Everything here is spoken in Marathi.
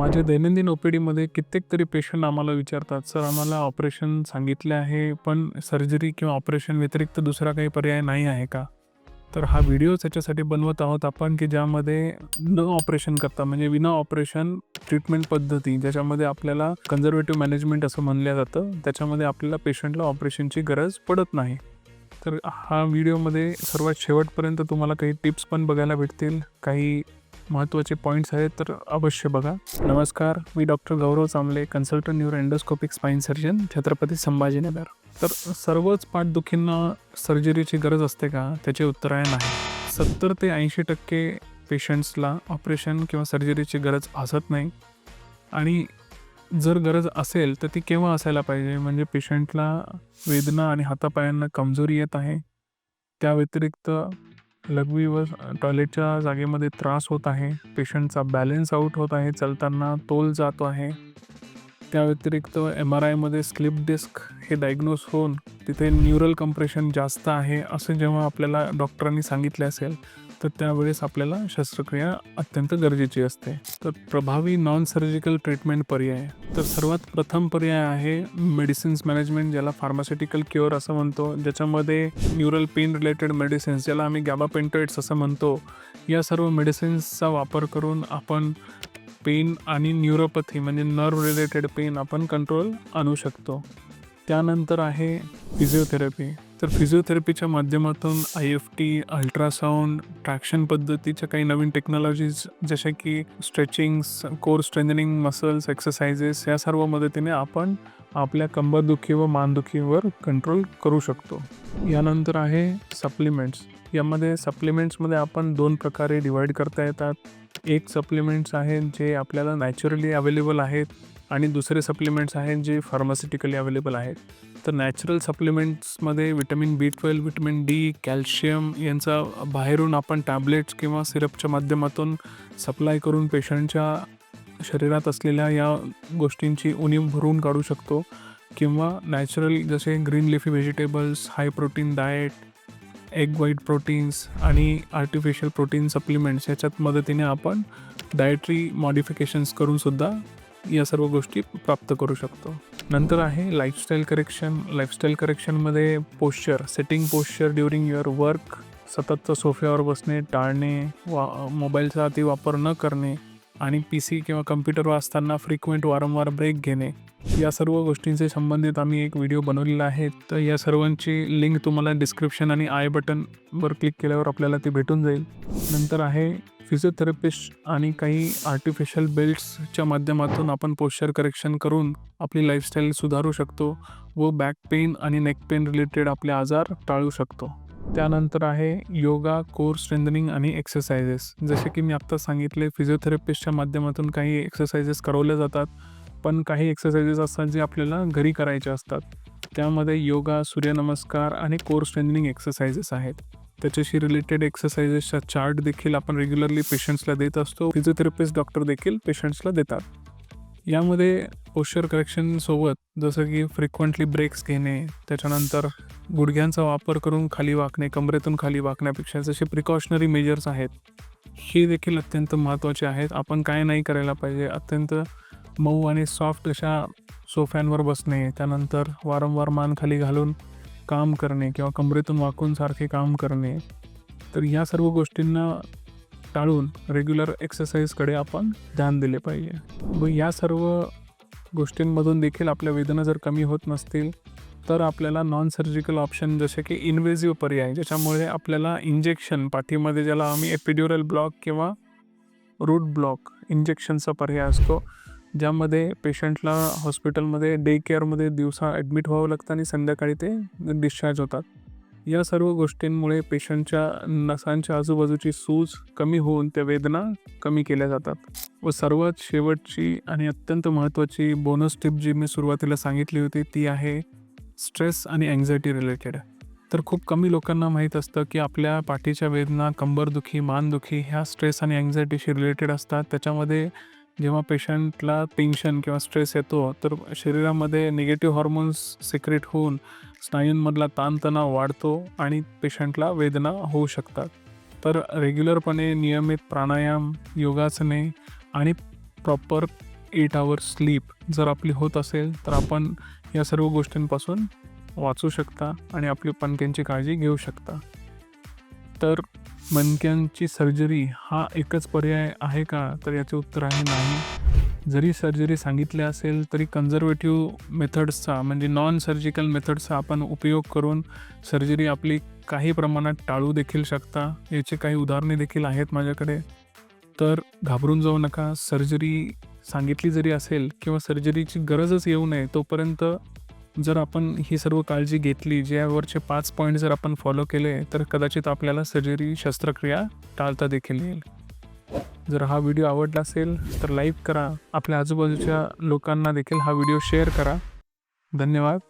माझ्या दैनंदिन ओपीडीमध्ये कित्येक तरी पेशंट आम्हाला विचारतात, "सर आम्हाला ऑपरेशन सांगितले आहे, पण सर्जरी किंवा ऑपरेशन व्यतिरिक्त दुसरा काही पर्याय नाही आहे का?" तर हा व्हिडिओ त्याच्यासाठी बनवत आहोत आपण, की ज्यामध्ये न ऑपरेशन करता म्हणजे विना ऑपरेशन ट्रीटमेंट पद्धती, ज्याच्यामध्ये आपल्याला कन्झर्वेटिव्ह मॅनेजमेंट असं म्हणलं जातं. त्याच्यामध्ये आपल्याला पेशंटला ऑपरेशनची गरज पडत नाही. तर हा व्हिडिओमध्ये सर्वात शेवटपर्यंत तुम्हाला काही टिप्स पण बघायला भेटतील. काही महत्त्वाचे पॉईंट्स आहेत, तर अवश्य बघा. नमस्कार, मी doctor Gaurav Chambale, consultant neuro endoscopic spine surgeon, Chhatrapati Sambhajinagar. तर सर्वच पाठदुखींना सर्जरीची गरज असते का? त्याचे उत्तर आहे नाही. 70 ते 80% पेशंट्सला ऑपरेशन किंवा सर्जरीची गरज भासत नाही आणि जर गरज असेल, तर ती केव्हा असायला पाहिजे? म्हणजे पेशंटला वेदना आणि हातापायांना कमजोरी येत आहे. त्या व्यतिरिक्त लघवी व टॉयलेटच्या जागेमध्ये त्रास होत आहे. पेशंटचा बॅलन्स आउट होत आहे चालताना, तोल जातो आहे. त्या व्यतिरिक्त एम-आर-आयमध्ये स्लिप डिस्क हे डायग्नोज होऊन तिथे न्यूरल कंप्रेशन जास्त आहे, असं जेव्हा आपल्याला डॉक्टरांनी सांगितले असेल, तर त्यावेळेस आपल्याला शस्त्रक्रिया अत्यंत गरजेची असते. तर प्रभावी नॉन सर्जिकल ट्रीटमेंट पर्याय. तर सर्वात प्रथम पर्याय आहे मेडिसिन्स मॅनेजमेंट, ज्याला फार्मास्युटिकल क्युअर असं म्हणतो. ज्याच्यामध्ये न्यूरल पेन रिलेटेड मेडिसिन्स, ज्याला आम्ही गॅबापेंटोइड्स असं म्हणतो, या सर्व मेडिसिन्सचा वापर करून आपण पेन आणि न्यूरोपॅथी म्हणजे नर्व रिलेटेड पेन आपण कंट्रोल आणू शकतो. त्यानंतर आहे फिजिओथेरपी. तर फिजिओथेरपीच्या माध्यमातून आय-एफ-टी, अल्ट्रासाऊंड ट्रॅक्शन पद्धतीच्या काही नवीन टेक्नॉलॉजीज जसे की stretchings, core strengthening muscles exercises या सर्व मदतीने आपण आपल्या कंबरदुखी व मानदुखीवर कंट्रोल करू शकतो. यानंतर आहे सप्लिमेंट्स. यामध्ये सप्लिमेंट्समध्ये आपण दोन प्रकारे डिवाईड करता येतात. एक सप्लिमेंट्स आहेत जे आपल्याला नॅचरली अवेलेबल आहेत आणि दुसरे सप्लिमेंट्स आहेत जे फार्मास्युटिकली अवेलेबल आहेत. तर natural सप्लिमेंट्समध्ये vitamin B twelve vitamin D, calcium यांचा बाहेरून आपण टॅबलेट्स किंवा सिरपच्या माध्यमातून सप्लाय करून पेशंटच्या शरीरात असलेल्या या गोष्टींची उणीव भरून काढू शकतो किंवा नॅचरल जसे green leafy vegetables, high protein diet, egg white proteins आणि आर्टिफिशियल प्रोटीन सप्लिमेंट्स याच्यात मदतीने आपण डायटरी मॉडिफिकेशन्स करूनसुद्धा या सर्व गोष्टी प्राप्त करू शकतो. नंतर आहे lifestyle correction. Lifestyle करेक्शनमध्ये posture, setting posture during your work, सततचं सोफ्यावर बसणे टाळणे, वा मोबाईलचा अतिवापर न करणे आणि पी सी किंवा कम्प्युटरवर असताना फ्रिक्वेंट वारंवार ब्रेक घेणे. या सर्व गोष्टींचे संबंधित आम्ही एक व्हिडिओ बनवलेला आहे. तर या सर्वांची लिंक तुम्हाला डिस्क्रिप्शन आणि आय बटनवर क्लिक केल्यावर आपल्याला ती भेटून जाईल. नंतर आहे फिजिओथेरपिस्ट आणि काही आर्टिफिशियल बेल्ट्सच्या माध्यमातून आपण पोश्चर करेक्शन करून आपली लाईफस्टाईल सुधारू शकतो व बॅक पेन आणि नेक पेन रिलेटेड आपले आजार टाळू शकतो. त्यानंतर आहे योगा, कोर स्ट्रेंथनिंग आणि एक्सरसाइजेस. जसे की मी आत्ता सांगितले फिजिओथेरपिस्टच्या माध्यमातून काही एक्सरसाइजेस करवल्या जातात. पण काही एक्सरसाइजेस असतात जे आपल्याला घरी करायचे असतात. त्यामध्ये योगा, सूर्यनमस्कार आणि कोर स्ट्रेंथनिंग एक्सरसाइजेस आहेत. त्याच्याशी रिलेटेड एक्सरसाइजेसचा चार्ट देखील आपण रेग्युलरली पेशंट्सला देत असतो. फिजिओथेरपिस्ट डॉक्टर देखील पेशंट्सला देतात. यामध्ये पोश्चर करेक्शनसोबत जसं की फ्रिक्वेंटली ब्रेक्स घेणे, त्याच्यानंतर गुडघ्यांचा वापर करून खाली वाकणे, कमरेतून खाली वाकण्यापेक्षा जसे प्रिकॉशनरी मेजर्स आहेत, हे देखील अत्यंत महत्त्वाचे आहेत. आपण काय नाही करायला पाहिजे, अत्यंत मऊ आणि सॉफ्ट अशा सोफ्यांवर बसणे, त्यानंतर वारंवार मान खाली घालून काम करणे किंवा कमरेतून वाकून सारखे काम करणे. तर या सर्व गोष्टींना टाळून रेग्युलर एक्सरसाइजकडे आपण ध्यान दिले पाहिजे. व या सर्व गोष्टींमधून देखील आपल्या वेदना जर कमी होत नसतील, तर आपल्याला नॉन सर्जिकल ऑप्शन जसे की इन्व्हेसिव्ह पर्याय, ज्याच्यामुळे आपल्याला इंजेक्शन पाठीमध्ये ज्याला आम्ही एपिड्युरल ब्लॉक किंवा रूट ब्लॉक इंजेक्शनचा पर्याय असतो. ज्यामध्ये पेशंटला हॉस्पिटलमध्ये डे केअरमध्ये दिवसा ॲडमिट व्हावं लागतं आणि संध्याकाळी ते डिस्चार्ज होतात. या सर्व गोष्टींमुळे पेशंटच्या नसांच्या आजूबाजूची सूज कमी होऊन त्या वेदना कमी केल्या जातात. व सर्वात शेवटची आणि अत्यंत महत्त्वाची बोनस टिप जी मी सुरुवातीला सांगितली होती ती आहे स्ट्रेस आणि अँक्झायटी रिलेटेड. तर खूप कमी लोकांना माहीत असतं की आपल्या पाठीच्या वेदना, कंबरदुखी, मानदुखी ह्या स्ट्रेस आणि अँक्झायटीशी रिलेटेड असतात. त्याच्यामध्ये जेव्हा पेशंटला टेन्शन किंवा स्ट्रेस येतो, तर शरीरामध्ये निगेटिव्ह हॉर्मोन्स सिक्रेट होऊन स्नायूंमधला ताणतणाव वाढतो आणि पेशंटला वेदना होऊ शकतात. तर रेग्युलरपणे नियमित प्राणायाम, योगासने आणि प्रॉपर एट आवर्स स्लीप जर आपली होत असेल तर आपण या सर्व गोष्टींपासून वाचू शकता आणि आपली पणक्यांची काळजी घेऊ शकता. तर मणक्यांची सर्जरी हा एकच पर्याय आहे का? तर याचे उत्तर आहे नाही. जरी सर्जरी सांगितली असेल तरी कन्झर्वेटिव्ह मेथड्सचा म्हणजे नॉन सर्जिकल मेथड्सचा आपण उपयोग करून सर्जरी आपली काही प्रमाणात टाळू देखील शकता. याचे काही उदाहरणे देखील आहेत माझ्याकडे. तर घाबरून जाऊ नका. सर्जरी सांगितली जरी असेल किंवा सर्जरीची गरजच येऊ नये तोपर्यंत जर आपण ही सर्व काळजी घेतली ज्यावरचे पाच पॉईंट जर आपण फॉलो केले तर कदाचित आपल्याला सर्जरी शस्त्रक्रिया टाळता देखील येईल. जर हा व्हिडिओ आवडला असेल तर लाईक करा. आपल्या आजूबाजूच्या लोकांना देखील हा व्हिडिओ शेअर करा. धन्यवाद.